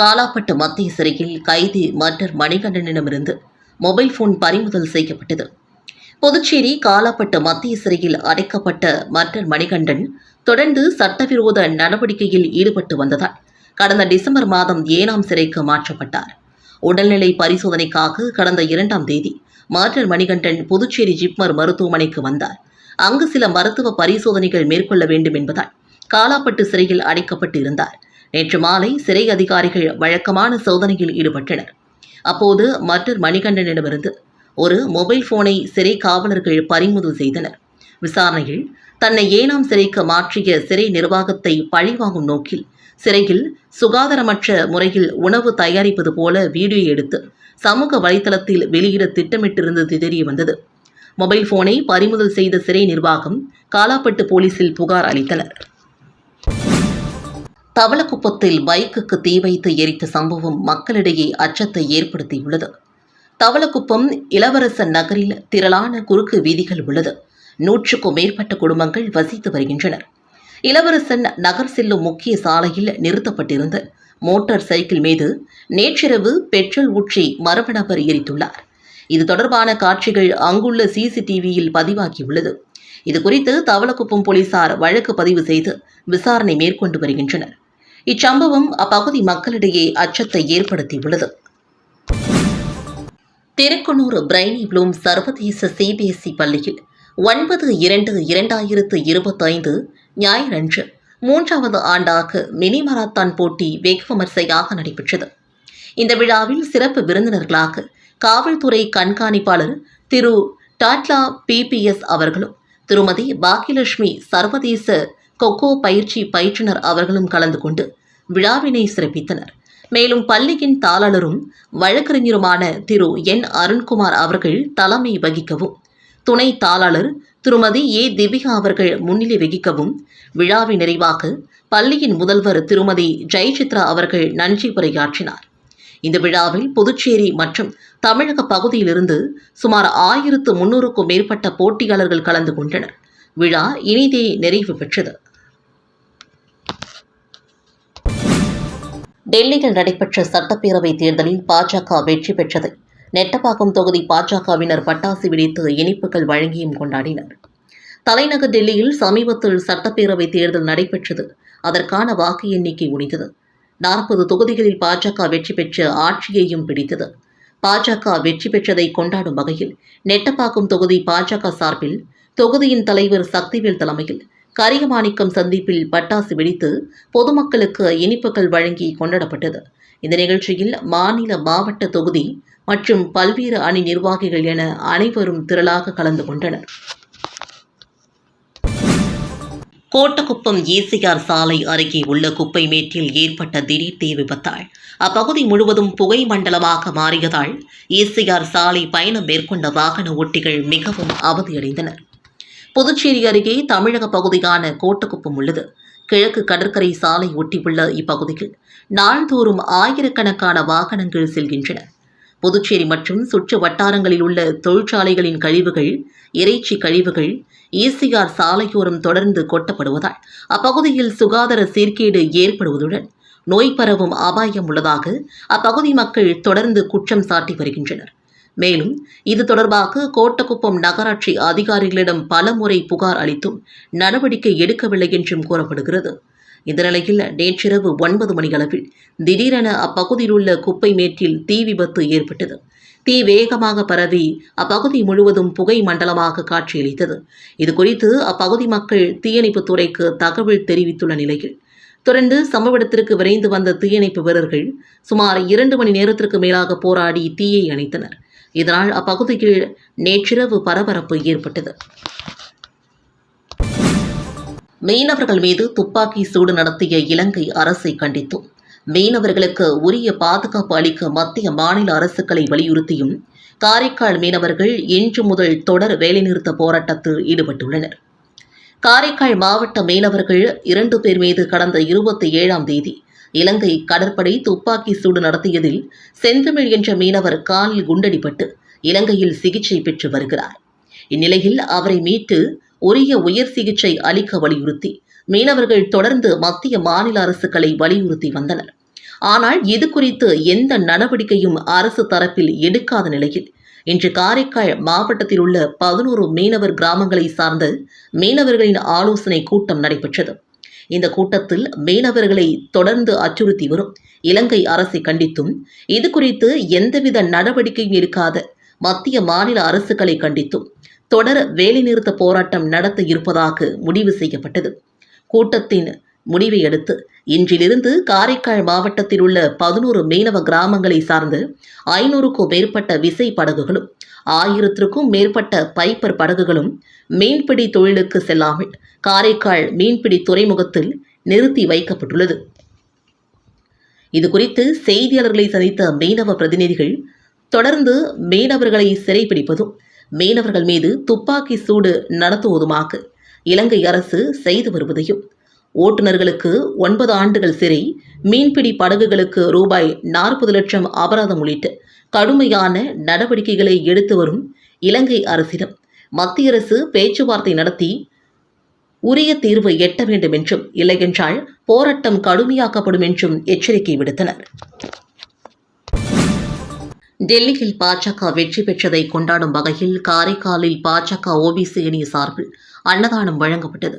காலாப்பட்டு மத்திய சிறையில் கைதி மன்னர் மணிகண்டனிடமிருந்து மொபைல் போன் பறிமுதல் செய்யப்பட்டது. புதுச்சேரி காலாப்பட்டு மத்திய சிறையில் அடைக்கப்பட்ட மன்னர் மணிகண்டன் தொடர்ந்து சட்டவிரோத நடவடிக்கையில் ஈடுபட்டு வந்ததால் கடந்த டிசம்பர் மாதம் ஏனாம் சிறைக்கு மாற்றப்பட்டார். உடல்நிலை பரிசோதனைக்காக கடந்த இரண்டாம் தேதி மாற்றர் மணிகண்டன் புதுச்சேரி ஜிப்மர் மருத்துவமனைக்கு வந்தார். அங்கு சில மருத்துவ பரிசோதனைகள் மேற்கொள்ள வேண்டும் என்பதால் காலாப்பட்டு சிறையில் அடைக்கப்பட்டு இருந்தார். நேற்று மாலை சிறை அதிகாரிகள் வழக்கமான சோதனையில் ஈடுபட்டனர். அப்போது மற்றர் மணிகண்டனிடமிருந்து ஒரு மொபைல் போனை சிறை காவலர்கள் பறிமுதல் செய்தனர். விசாரணையில் தன்னை ஏனாம் சிறைக்கு மாற்றிய சிறை நிர்வாகத்தை பழிவாங்கும் நோக்கில் சிறையில் சுகாதாரமற்ற முறையில் உணவு தயாரிப்பது போல வீடியோ எடுத்து சமூக வலைதளத்தில் வெளியிட திட்டமிட்டிருந்தது தெரிய வந்தது. மொபைல் போனை பறிமுதல் செய்த சிறை நிர்வாகம் காலாப்பட்டு போலீசில் புகார் அளித்தனர். தவளக்குப்பத்தில் பைக்குக்கு தீ வைத்து எரித்த சம்பவம் மக்களிடையே அச்சத்தை ஏற்படுத்தியுள்ளது. தவளக்குப்பம் இளவரசன் நகரில் திரளான குறுக்கு வீதிகள் உள்ளது. நூற்றுக்கும் மேற்பட்ட குடும்பங்கள் வசித்து வருகின்றனர். இளவரசன் நகர் செல்லும் முக்கிய சாலையில் நிறுத்தப்பட்டிருந்த மோட்டார் சைக்கிள் மீது நேற்றிரவு பெட்ரோல் ஊற்றி மரப நபர் எரித்துள்ளார். இது தொடர்பான காட்சிகள் அங்குள்ள சிசிடிவியில் பதிவாகியுள்ளது. இது குறித்து தவளக்குப்பம் போலீசார் வழக்கு பதிவு செய்து விசாரணை மேற்கொண்டு வருகின்றனர். இச்சம்பவம் அப்பகுதி மக்களிடையே அச்சத்தை ஏற்படுத்தியுள்ளது. திருக்குனூர் பிரைனி ப்ளூம் சர்வதேச சிபிஎஸ்இ பள்ளியில் ஒன்பது இரண்டு இரண்டாயிரத்து இருபத்தைந்து ஞாயிறன்று மூன்றாவது ஆண்டாக மினி மராத்தான் போட்டி வெகு விமர்சையாக நடைபெற்றது. இந்த விழாவில் சிறப்பு விருந்தினர்களாக காவல்துறை கண்காணிப்பாளர் திரு டாட்லா பிபிஎஸ் அவர்களும் திருமதி பாக்கியலட்சுமி சர்வதேச கொக்கோ பயிற்சி பயிற்றுனர் அவர்களும் கலந்து கொண்டு விழாவினை சிறப்பித்தனர். மேலும் பள்ளியின் தாளரும் வழக்கறிஞருமான திரு. என். அருண்குமார் அவர்கள் தலைமை வகிக்கவும் துணை தாளாளர் திருமதி ஏ. திவ்யா அவர்கள் முன்னிலை வகிக்கவும் விழாவின் நிறைவாக பள்ளியின் முதல்வர் திருமதி ஜெயசித்ரா அவர்கள் நன்றி உரையாற்றினார். இந்த விழாவில் புதுச்சேரி மற்றும் தமிழக பகுதியிலிருந்து சுமார் ஆயிரத்து முன்னூறுக்கும் மேற்பட்ட போட்டியாளர்கள் கலந்து கொண்டனர். விழா இனிதே நிறைவு பெற்றது. டெல்லியில் நடைபெற்ற சட்டப்பேரவை தேர்தலில் பாஜக வெற்றி பெற்றதை. நெட்டப்பாக்கம் தொகுதி பாஜகவினர் பட்டாசு வெடித்து இனிப்புகள் வழங்கியும் கொண்டாடினர். தலைநகர் டெல்லியில் சமீபத்தில் சட்டப்பேரவை தேர்தல் நடைபெற்றது. அதற்கான வாக்கு எண்ணிக்கை முடிந்தது. நாற்பது தொகுதிகளில் பாஜக வெற்றி பெற்று ஆட்சியையும் பிடித்தது. பாஜக வெற்றி பெற்றதை கொண்டாடும் வகையில் நெட்டப்பாக்கம் தொகுதி பாஜக சார்பில் தொகுதியின் தலைவர் சக்திவேல் தலைமையில் கரியமாணிக்கம் சந்திப்பில் பட்டாசு வெடித்து பொதுமக்களுக்கு இனிப்புகள் வழங்கி கொண்டாடப்பட்டது. இந்த நிகழ்ச்சியில் மாநில மாவட்ட தொகுதி மற்றும் பல்வேறு அணி நிர்வாகிகள் என அனைவரும் திரளாக கலந்து கொண்டனர். கோட்டக்குப்பம் ஏசிஆர் சாலை அருகே உள்ள குப்பை மேட்டில் ஏற்பட்ட திடீர் தீ விபத்தால் அப்பகுதி முழுவதும் புகை மண்டலமாக மாறியதால் ஏசிஆர் சாலை பயணம் மேற்கொண்ட வாகன ஓட்டிகள் மிகவும் அவதியடைந்தனர். புதுச்சேரி அருகே தமிழக பகுதியான கோட்டக்குப்பம் உள்ளது. கிழக்கு கடற்கரை சாலை ஒட்டியுள்ள இப்பகுதியில் நாள்தோறும் ஆயிரக்கணக்கான வாகனங்கள் செல்கின்றன. புதுச்சேரி மற்றும் சுற்று வட்டாரங்களில் உள்ள தொழிற்சாலைகளின் கழிவுகள் இறைச்சி கழிவுகள் ஈசிஆர் சாலையோரம் தொடர்ந்து கொட்டப்படுவதால் அப்பகுதியில் சுகாதார சீர்கேடு ஏற்படுவதுடன் நோய் பரவும் அபாயம் உள்ளதாக அப்பகுதி மக்கள் தொடர்ந்து குற்றம் சாட்டி வருகின்றனர். மேலும் இது தொடர்பாக கோட்டக்குப்பம் நகராட்சி அதிகாரிகளிடம் பலமுறை புகார் அளித்தும் நடவடிக்கை எடுக்கவில்லை என்றும் கூறப்படுகிறது. இந்த நிலையில் நேற்றிரவு ஒன்பது மணியளவில் திடீரென அப்பகுதியில் உள்ள குப்பை மேட்டில் தீ விபத்து ஏற்பட்டது. தீ வேகமாக பரவி அப்பகுதி முழுவதும் புகை மண்டலமாக காட்சியளித்தது. இதுகுறித்து அப்பகுதி மக்கள் தீயணைப்புத் துறைக்கு தகவல் தெரிவித்துள்ள நிலையில் தொடர்ந்து சம்பவ இடத்திற்கு விரைந்து வந்த தீயணைப்பு வீரர்கள் சுமார் இரண்டு மணி நேரத்திற்கு மேலாக போராடி தீயை அணைத்தனர். இதனால் அப்பகுதியில் நேற்றிரவு பரபரப்பு ஏற்பட்டது. மீனவர்கள் மீது துப்பாக்கி சூடு நடத்திய இலங்கை அரசை கண்டித்தும் மீனவர்களுக்கு உரிய பாதுகாப்பு அளிக்க மத்திய மாநில அரசுகளை வலியுறுத்தியும் காரைக்கால் மீனவர்கள் இன்று முதல் தொடர் வேலைநிறுத்த போராட்டத்தில் ஈடுபட்டுள்ளனர். காரைக்கால் மாவட்ட மீனவர்கள் இரண்டு பேர் மீது கடந்த இருபத்தி ஏழாம் தேதி இலங்கை கடற்படை துப்பாக்கி சூடு நடத்தியதில் செந்தமிழ் என்ற மீனவர் காலில் குண்டடிப்பட்டு இலங்கையில் சிகிச்சை பெற்று வருகிறார். இந்நிலையில் அவரை மீட்டு உரிய உயர் சிகிச்சை அளிக்க வலியுறுத்தி மீனவர்கள் தொடர்ந்து மத்திய மாநில அரசுகளை வலியுறுத்தி வந்தனர். ஆனால் இது குறித்து எந்த நடவடிக்கையும் அரசு தரப்பில் எடுக்காத நிலையில் இன்று காரைக்கால் மாவட்டத்தில் உள்ள பதினோரு மீனவர் கிராமங்களை சார்ந்த மீனவர்களின் ஆலோசனை கூட்டம் நடைபெற்றது. இந்த கூட்டத்தில் மீனவர்களை தொடர்ந்து அச்சுறுத்தி வரும். இலங்கை அரசை கண்டித்தும் இது குறித்து எந்தவித நடவடிக்கையும் எடுக்காத மத்திய மாநில அரசுகளை கண்டித்தும் தொடர் வேலைநிறுத்த போராட்டம் நடத்த இருப்பதாக முடிவு செய்யப்பட்டது. கூட்டத்தின் முடிவை அடுத்து இன்றிலிருந்து காரைக்கால் மாவட்டத்தில் உள்ள பதினோரு மீனவ கிராமங்களை சார்ந்து ஐநூறுக்கும் மேற்பட்ட விசை படகுகளும் ஆயிரத்திற்கும் மேற்பட்ட பைப்பர் படகுகளும் மீன்பிடி தொழிலுக்கு செல்லாமல் காரைக்கால் மீன்பிடி துறைமுகத்தில் நிறுத்தி வைக்கப்பட்டுள்ளது. இதுகுறித்து செய்தியாளர்களை சந்தித்த மீனவ பிரதிநிதிகள் தொடர்ந்து மீனவர்களை சிறைப்பிடிப்பதும் மீனவர்கள் மீது துப்பாக்கி சூடு நடத்துவதுமாக இலங்கை அரசு செய்து வருவதையும் ஓட்டுநர்களுக்கு ஒன்பது ஆண்டுகள் சிறை மீன்பிடி படகுகளுக்கு ரூபாய் நாற்பது லட்சம் அபராதம் உள்ளிட்ட கடுமையான நடவடிக்கைகளை எடுத்து வரும் இலங்கை அரசிடம் மத்திய அரசு பேச்சுவார்த்தை நடத்தி உரிய தீர்வை எட்ட வேண்டும் என்றும் இல்லையென்றால் போராட்டம் கடுமையாக்கப்படும் என்றும் எச்சரிக்கை விடுத்தனர். டெல்லியில் பாஜக வெற்றி பெற்றதை கொண்டாடும் வகையில் காரைக்காலில் பாஜக ஓபிசி அணி சார்பில் அன்னதானம் வழங்கப்பட்டது.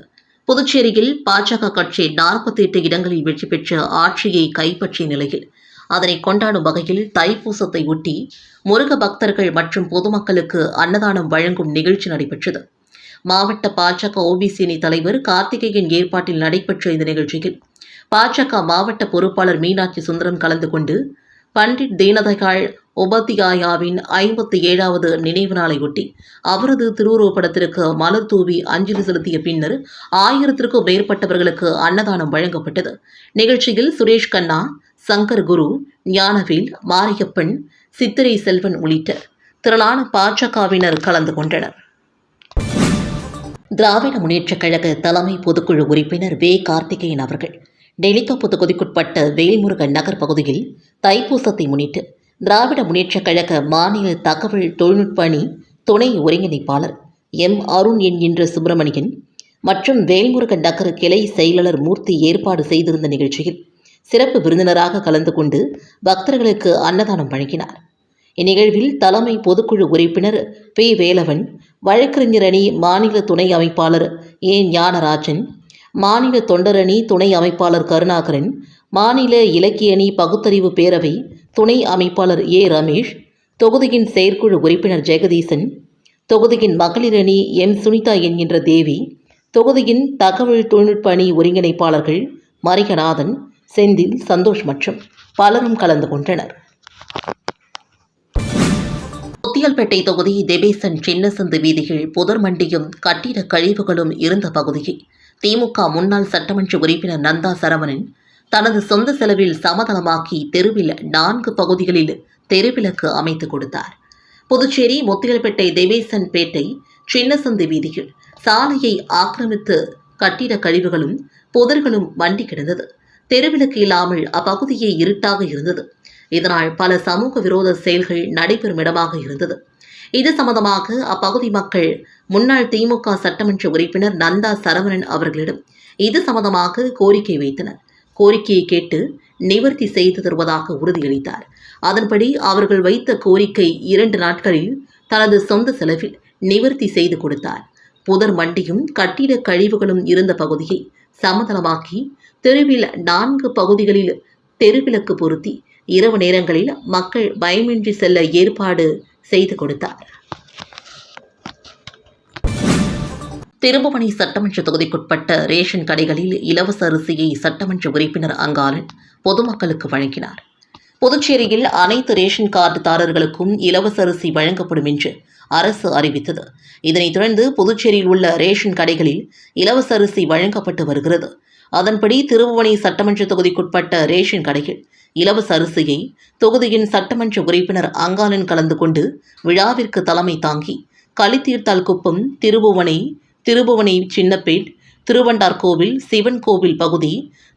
புதுச்சேரியில் பாஜக கட்சி நாற்பத்தி எட்டு இடங்களில் வெற்றி பெற்ற ஆட்சியை கைப்பற்றிய நிலையில் அதனை கொண்டாடும் வகையில் தைப்பூசத்தை ஒட்டி முருக பக்தர்கள் மற்றும் பொதுமக்களுக்கு அன்னதானம் வழங்கும் நிகழ்ச்சி நடைபெற்றது. மாவட்ட பாஜக ஓபிசி அணி தலைவர் கார்த்திகேயன் ஏற்பாட்டில் நடைபெற்ற இந்த நிகழ்ச்சியில் பாஜக மாவட்ட பொறுப்பாளர் மீனாட்சி சுந்தரம் கலந்து கொண்டு பண்டிட் தீனதயாள் உபாத்தியாயாவின் ஐம்பத்தி ஏழாவது நினைவு நாளையொட்டி அவரது திருவுருவப்படத்திற்கு மலர் தூவி அஞ்சலி செலுத்திய பின்னர் ஆயிரத்திற்கும் மேற்பட்டவர்களுக்கு அன்னதானம் வழங்கப்பட்டது. நிகழ்ச்சியில் சுரேஷ் கண்ணா சங்கர் குரு ஞானவேல் மாரியப்பன் சித்திரை செல்வன் உள்ளிட்ட திரளான பாஜகவினர் கலந்து கொண்டனர். திராவிட முன்னேற்றக் கழக தலைமை பொதுக்குழு உறுப்பினர் வே. கார்த்திகேயன் அவர்கள் டெலிகா தொகுதிக்குட்பட்ட வேல்முருகன் நகர் பகுதியில் தைப்பூசத்தை முன்னிட்டு திராவிட முன்னேற்றக் கழக மாநில தகவல் தொழில்நுட்ப அணி துணை ஒருங்கிணைப்பாளர் எம் அருண் என்கின்ற சுப்பிரமணியன் மற்றும் வேல்முருகன் நகர் கிளை செயலாளர் மூர்த்தி ஏற்பாடு செய்திருந்த நிகழ்ச்சியில் சிறப்பு விருந்தினராக கலந்து கொண்டு பக்தர்களுக்கு அன்னதானம் வழங்கினார். இந்நிகழ்வில் தலைமை பொதுக்குழு உறுப்பினர் பி. வேலவன் வழக்கறிஞர் அணி மாநில துணை அமைப்பாளர் ஏ. ஞானராஜன் மாநில தொண்டரணி துணை அமைப்பாளர் கருணாகரன் மாநில இலக்கிய அணி பகுத்தறிவு பேரவை துணை அமைப்பாளர் ஏ. ரமேஷ் தொகுதியின் செயற்குழு உறுப்பினர் ஜெகதீசன் தொகுதியின் மகளிரணி எம். சுனிதா என்கின்ற தேவி தொகுதியின் தகவல் தொழில்நுட்ப அணி ஒருங்கிணைப்பாளர்கள் மரிகநாதன் செந்தில் சந்தோஷ் மற்றும் பலரும் கலந்து கொண்டனர். முத்தியல்பேட்டை தொகுதி தெபேசன் சின்னசந்து வீதியில் புதர் மண்டியும் கட்டிட கழிவுகளும் இருந்த பகுதியை திமுக முன்னாள் சட்டமன்ற உறுப்பினர் நந்தா சரவணன் தனது சொந்த செலவில் சமதளமாக்கி தெருவில் நான்கு பகுதிகளில் தெருவிளக்கு அமைத்து கொடுத்தார். புதுச்சேரி முத்தியல்பேட்டை தேவேசன் பேட்டை சின்னசந்து வீதியில் சாலையை ஆக்கிரமித்து கட்டிட கழிவுகளும் புதர்களும் வண்டி கிடந்தது. தெருவிளக்கு இல்லாமல் அப்பகுதியே இருட்டாக இருந்தது. இதனால் பல சமூக விரோத செயல்கள் நடைபெறும் இடமாக இருந்தது. இது சம்பந்தமாக அப்பகுதி மக்கள் முன்னாள் திமுக சட்டமன்ற உறுப்பினர் நந்தா சரவணன் அவர்களிடம் இது சம்பந்தமாக கோரிக்கை வைத்தனர். கோரிக்கையை கேட்டு நிவர்த்தி செய்து தருவதாக உறுதியளித்தார். அதன்படி அவர்கள் வைத்த கோரிக்கை இரண்டு நாட்களில் தனது சொந்த செலவில் நிவர்த்தி செய்து கொடுத்தார். புதர் மண்டியும் கட்டிட கழிவுகளும் இருந்த பகுதியை சமதளமாக்கி தெருவில் நான்கு பகுதிகளில் தெருவிளக்கு பொருத்தி இரவு நேரங்களில் மக்கள் பயமின்றி செல்ல ஏற்பாடு செய்து கொடுத்தார். திருபுவனை சட்டமன்ற தொகுதிக்குட்பட்ட ரேஷன் கடைகளில் இலவச அரிசியை சட்டமன்ற உறுப்பினர் அங்காளன் பொதுமக்களுக்கு வழங்கினார். புதுச்சேரியில் அனைத்து ரேஷன் கார்டுதாரர்களுக்கும் இலவச அரிசி வழங்கப்படும் என்று அரசு அறிவித்தது. இதனைத் தொடர்ந்து புதுச்சேரியில் உள்ள ரேஷன் கடைகளில் இலவச அரிசி வழங்கப்பட்டு வருகிறது. அதன்படி திருபுவனை சட்டமன்ற தொகுதிக்குட்பட்ட ரேஷன் கடையில் இலவச அரிசியை தொகுதியின் சட்டமன்ற உறுப்பினர் அங்காளன் கலந்து கொண்டு விழாவிற்கு தலைமை தாங்கி களித்தீர்த்தால் குப்பம் திருபுவனை திருபுவனை சின்னப்பேட் திருவண்டார்கோவில் சிவன் கோவில் பகுதி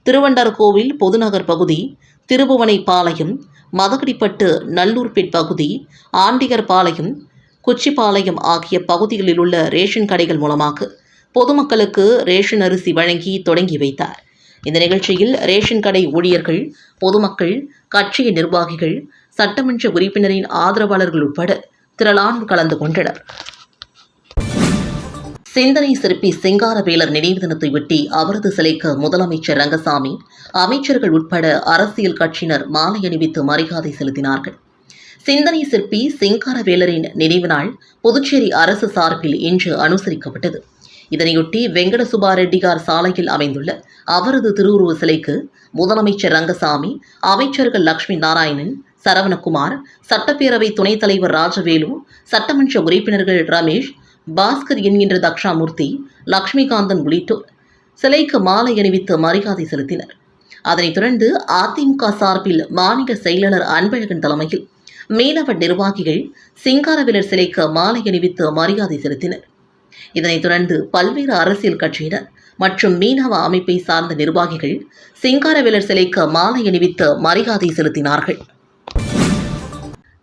திருவண்டார்கோவில் பொதுநகர் பகுதி திருபுவனை பாளையம் மதகடிப்பட்டு நல்லூர்பேட் பகுதி ஆண்டிகர் பாளையம் குச்சிப்பாளையம் ஆகிய பகுதிகளில் உள்ள ரேஷன் கடைகள் மூலமாக பொதுமக்களுக்கு ரேஷன் அரிசி வழங்கி தொடங்கி வைத்தார். இந்த நிகழ்ச்சியில் ரேஷன் கடை ஊழியர்கள் பொதுமக்கள் கட்சிய நிர்வாகிகள் சட்டமன்ற உறுப்பினரின் ஆதரவாளர்கள் உட்பட திரளானோர் கலந்து கொண்டனர். சிந்தனை சிற்பி சிங்காரவேலர் நினைவு தினத்தையொட்டி அவரது சிலைக்கு முதலமைச்சர் ரங்கசாமி அமைச்சர்கள் உட்பட அரசியல் கட்சியினர் மாலை அணிவித்து மரியாதை செலுத்தினார்கள். சிந்தனை சிற்பி சிங்காரவேலரின் நினைவு நாள் புதுச்சேரி அரசு சார்பில் இன்று அனுசரிக்கப்பட்டது. இதனையொட்டி வெங்கட சுபா ரெட்டியார் சாலையில் அமைந்துள்ள அவரது திருவுருவ சிலைக்கு முதலமைச்சர் ரங்கசாமி அமைச்சர்கள் லட்சுமி நாராயணன் சரவணகுமார் சட்டப்பேரவை துணைத் தலைவர் ராஜவேலு சட்டமன்ற உறுப்பினர்கள் ரமேஷ் பாஸ்கர் என்கின்ற தக்ஷாமூர்த்தி லக்ஷ்மிகாந்தன் உள்ளிட்டோர் சிலைக்கு மாலை அணிவித்து மரியாதை செலுத்தினர். அதனைத் தொடர்ந்து அதிமுக சார்பில் மாநில செயலாளர் அன்பழகன் தலைமையில் மீனவ நிர்வாகிகள் சிங்காரவிலர் சிலைக்கு மாலை அணிவித்து மரியாதை செலுத்தினர். இதனைத் தொடர்ந்து பல்வேறு அரசியல் கட்சியினர் மற்றும் மீனவ அமைப்பை சார்ந்த நிர்வாகிகள் சிங்காரவேலர் சிலைக்கு மாலை அணிவித்து மரியாதை செலுத்தினார்கள்.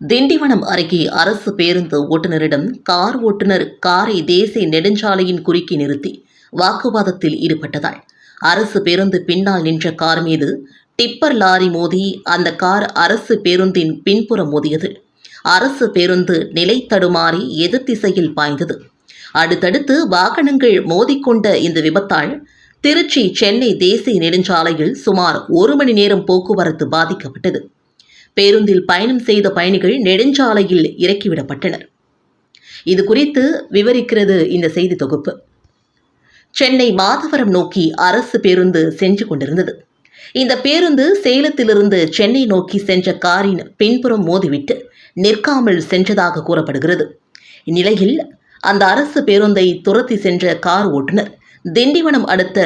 திண்டிவனம் அருகே அரசு பேருந்து ஓட்டுநரிடம் கார் ஓட்டுநர் காரை தேசிய நெடுஞ்சாலையின் குறுக்கி நிறுத்தி வாக்குவாதத்தில் ஈடுபட்டதால் அரசு பேருந்து பின்னால் நின்ற கார் மீது டிப்பர் லாரி மோதி அந்த கார் அரசு பேருந்தின் பின்புறம் மோதியது. அரசு பேருந்து நிலை தடுமாறி எதிர் திசையில் பாய்ந்தது. அடுத்தடுத்து வாகனங்கள் மோதிக்கொண்ட இந்த விபத்தால் திருச்சி சென்னை தேசிய நெடுஞ்சாலையில் சுமார் ஒரு மணி நேரம் போக்குவரத்து பாதிக்கப்பட்டது. பேருந்தில் பயணம் செய்த பயணிகள் நெடுஞ்சாலையில் இறக்கிவிடப்பட்டனர். இது குறித்து விவரிக்கிறது இந்த செய்தி தொகுப்பு. சென்னை மாதவரம் நோக்கி அரசு பேருந்து சென்று கொண்டிருந்தது. இந்த பேருந்து சேலத்திலிருந்து சென்னை நோக்கி சென்ற காரின் பின்புறம் மோதிவிட்டு நிற்காமல் சென்றதாக கூறப்படுகிறது. இந்நிலையில் அந்த அரசு பேருந்தை துரத்தி சென்ற கார் ஓட்டுநர். திண்டிவனம் அடுத்த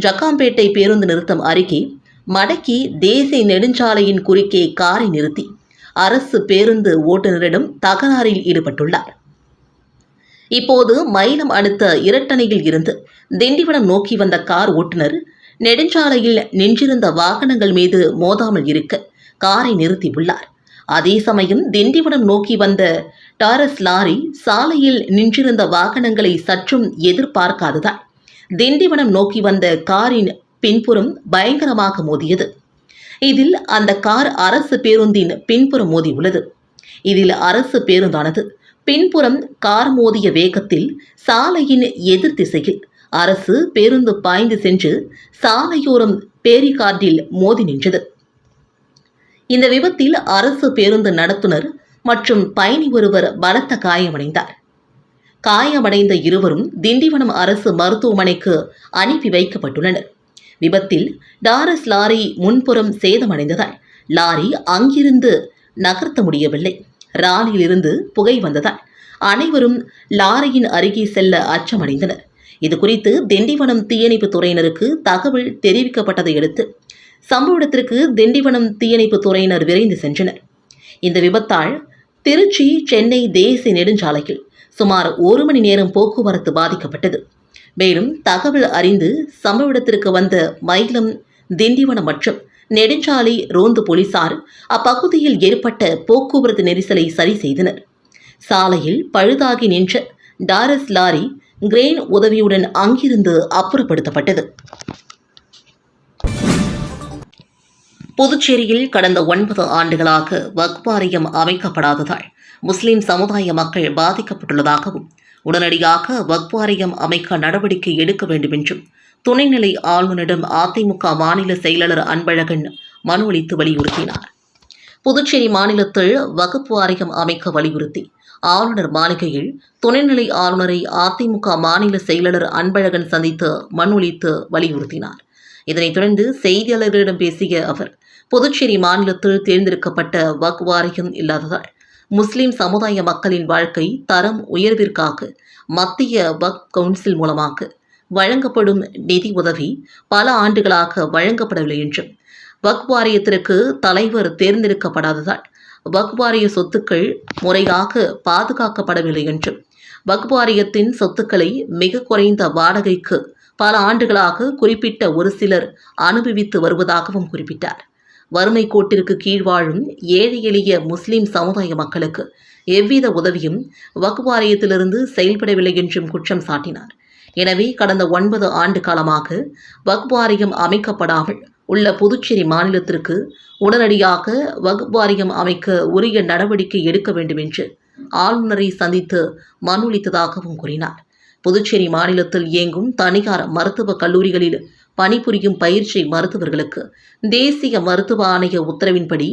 ஜக்காம்பேட்டை பேருந்து நிறுத்தம் அருகே மடக்கி தேசிய நெடுஞ்சாலையின் குறுக்கே காரை நிறுத்தி அரசு பேருந்து ஓட்டுநரிடம் தகராறில் ஈடுபட்டுள்ளார். இப்போது மயிலம் அடுத்த இரட்டணையில் இருந்து திண்டிவனம் நோக்கி வந்த கார் ஓட்டுநர் நெடுஞ்சாலையில் நின்றிருந்த வாகனங்கள் மீது மோதாமல் இருக்க காரை நிறுத்தியுள்ளார். அதே சமயம் திண்டிவனம் நோக்கி வந்த டாரஸ் லாரி சாலையில் நின்றிருந்த வாகனங்களை சற்றும் எதிர்பார்க்காததால் திண்டிவனம் நோக்கி வந்த காரின் பின்புறம் பயங்கரமாக மோதியது. இதில் அந்த கார் அரசு பேருந்தின் பின்புறம் மோதியுள்ளது. இதில் அரசு பேருந்தானது. பின்புறம் கார் மோதிய வேகத்தில் சாலையின் எதிர் திசையில் அரசு பேருந்து பாய்ந்து சென்று சாலையோரம் பேரிகார்டில் மோதி நின்றது. இந்த விபத்தில் அரசு பேருந்து நடத்துனர் மற்றும் பயணி ஒருவர் பலத்த காயமடைந்தார். காயமடைந்த இருவரும் திண்டிவனம் அரசு மருத்துவமனைக்கு அனுப்பி வைக்கப்பட்டுள்ளனர். விபத்தில் டாரஸ் லாரி முன்புறம் சேதமடைந்ததால் லாரி அங்கிருந்து நகர்த்த முடியவில்லை. ராலியிலிருந்து புகை வந்ததால் அனைவரும் லாரியின் அருகே செல்ல அச்சமடைந்தனர். இது குறித்து திண்டிவனம் தீயணைப்பு துறையினருக்கு தகவல் தெரிவிக்கப்பட்டதை அடுத்து சம்பவ இடத்திற்கு திண்டிவனம் தீயணைப்பு துறையினர் விரைந்து சென்றனர். இந்த விபத்தால் திருச்சி சென்னை தேசிய நெடுஞ்சாலையில் சுமார் ஒரு மணி நேரம் போக்குவரத்து பாதிக்கப்பட்டது. மேலும் தகவல் அறிந்து சம்பவ இடத்திற்கு வந்த மயிலம் திண்டிவனம் மற்றும் நெடுஞ்சாலை ரோந்து போலீசார் அப்பகுதியில் ஏற்பட்ட போக்குவரத்து நெரிசலை சரி செய்தனர். சாலையில் பழுதாகி நின்ற டாரஸ் லாரி கிரெயின் உதவியுடன் அங்கிருந்து அப்புறப்படுத்தப்பட்டது. புதுச்சேரியில் கடந்த ஒன்பது ஆண்டுகளாக வக்பாரியம் வாரியம் அமைக்கப்படாததால் முஸ்லிம் சமுதாய மக்கள் பாதிக்கப்பட்டுள்ளதாகவும் உடனடியாக வக்பாரியம் வாரியம் அமைக்க நடவடிக்கை எடுக்க வேண்டும் என்றும் துணைநிலை ஆளுநரிடம் அதிமுக மாநில செயலாளர் அன்பழகன் மனு அளித்து வலியுறுத்தினார். புதுச்சேரி மாநிலத்தில் வகுப்பு வாரியம் அமைக்க வலியுறுத்தி ஆளுநர் மாளிகையில் துணைநிலை ஆளுநரை அதிமுக மாநில செயலாளர் அன்பழகன் சந்தித்து மனு அளித்து வலியுறுத்தினார். இதனைத் தொடர்ந்து செய்தியாளர்களிடம் பேசிய அவர் புதுச்சேரி மாநிலத்தில் தேர்ந்தெடுக்கப்பட்ட வக் வாரியம் இல்லாததால் முஸ்லிம் சமுதாய மக்களின் வாழ்க்கை தரம் உயர்விற்காக மத்திய வக் கவுன்சில் மூலமாக வழங்கப்படும் நிதி உதவி பல ஆண்டுகளாக வழங்கப்படவில்லை என்றும் வக் வாரியத்திற்கு தலைவர் தேர்ந்தெடுக்கப்படாததால் வக் வாரிய சொத்துக்கள் முறையாக பாதுகாக்கப்படவில்லை என்றும் வக் வாரியத்தின் சொத்துக்களை மிக குறைந்த வாடகைக்கு பல ஆண்டுகளாக குறிப்பிட்ட ஒரு சிலர் அனுபவித்து வருவதாகவும் குறிப்பிட்டார். வறுமை கோட்டிற்கு கீழ் வாழும் ஏழை எளிய முஸ்லிம் சமுதாய மக்களுக்கு எவ்வித உதவியும் வக் வாரியத்திலிருந்து செயல்படவில்லை என்றும் குற்றம் சாட்டினார். எனவே கடந்த ஒன்பது ஆண்டு காலமாக வக்ஃப் வாரியம் அமைக்கப்படாமல் உள்ள புதுச்சேரி மாநிலத்திற்கு உடனடியாக வக்ஃப் வாரியம் அமைக்க உரிய நடவடிக்கை எடுக்க வேண்டும் என்று ஆளுநரை சந்தித்து மனு அளித்ததாகவும் கூறினார். புதுச்சேரி மாநிலத்தில் இயங்கும் தனியார் மருத்துவக் கல்லூரிகளில் பணிபுரியும் பயிற்சி மருத்துவர்களுக்கு தேசிய மருத்துவ ஆணைய உத்தரவின்படி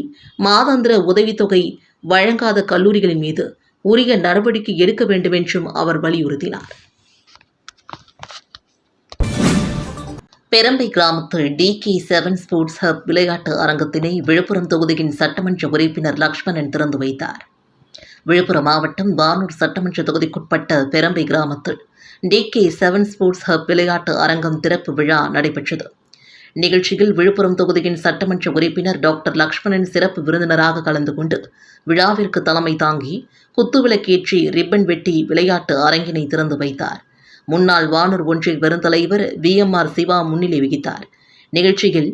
மாதாந்திர உதவித்தொகை வழங்காத கல்லூரிகளின் மீது உரிய நடவடிக்கை எடுக்க வேண்டும் என்றும் அவர் வலியுறுத்தினார். பெரம்பை கிராமத்தில் T K seven sports hub விளையாட்டு அரங்கத்தினை விழுப்புரம் தொகுதியின் சட்டமன்ற உறுப்பினர் லக்ஷ்மணன் திறந்து வைத்தார். விழுப்புரம் மாவட்டம் வானூர் சட்டமன்ற தொகுதிக்குட்பட்ட பெரம்பை கிராமத்தில் T K seven sports hub விளையாட்டு அரங்கம் திறப்பு விழா நடைபெற்றது. நிகழ்ச்சியில் விழுப்புரம் தொகுதியின் சட்டமன்ற உறுப்பினர் டாக்டர் லக்ஷ்மணன் சிறப்பு விருந்தினராக கலந்து கொண்டு விழாவிற்கு தலைமை தாங்கி குத்துவிளக்கேற்றி ரிப்பன் வெட்டி விளையாட்டு அரங்கினை திறந்து வைத்தார். முன்னாள் வானூர் ஒன்றிய பெருந்தலைவர் வி எம் ஆர் சிவா முன்னிலை வகித்தார். நிகழ்ச்சியில்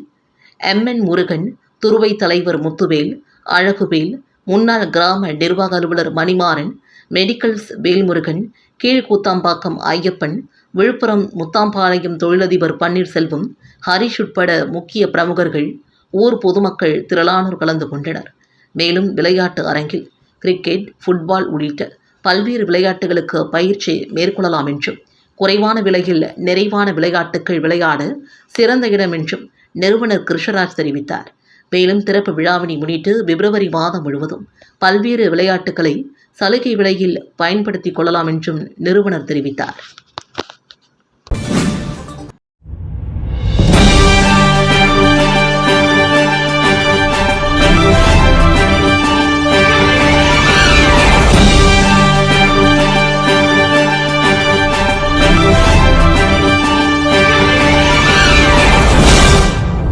எம் என் முருகன் துருவை தலைவர் முத்துவேல் அழகுவேல் முன்னாள் கிராம நிர்வாக அலுவலர் மணிமாறன் மெடிக்கல்ஸ் வேல்முருகன் கீழ்கூத்தாம்பாக்கம் ஐயப்பன் விழுப்புரம் முத்தாம்பாளையம் தொழிலதிபர் பன்னீர்செல்வம் ஹரிஷ் உட்பட முக்கிய பிரமுகர்கள் ஊர் பொதுமக்கள் திரளானோர் கலந்து கொண்டனர். மேலும் விளையாட்டு அரங்கில் கிரிக்கெட் ஃபுட்பால் உள்ளிட்ட பல்வேறு விளையாட்டுகளுக்கு பயிற்சி மேற்கொள்ளலாம் என்றும் குறைவான விலையில் நிறைவான விளையாட்டுகள் விளையாட சிறந்த இடம் என்றும் நிறுவனர் கிருஷ்ணராஜ் தெரிவித்தார். மேலும் திறப்பு விழாவினை முன்னிட்டு பிப்ரவரி மாதம் முழுவதும் பல்வேறு விளையாட்டுகளை சலுகை விலையில் பயன்படுத்திக் கொள்ளலாம் என்றும் நிறுவனர் தெரிவித்தார்.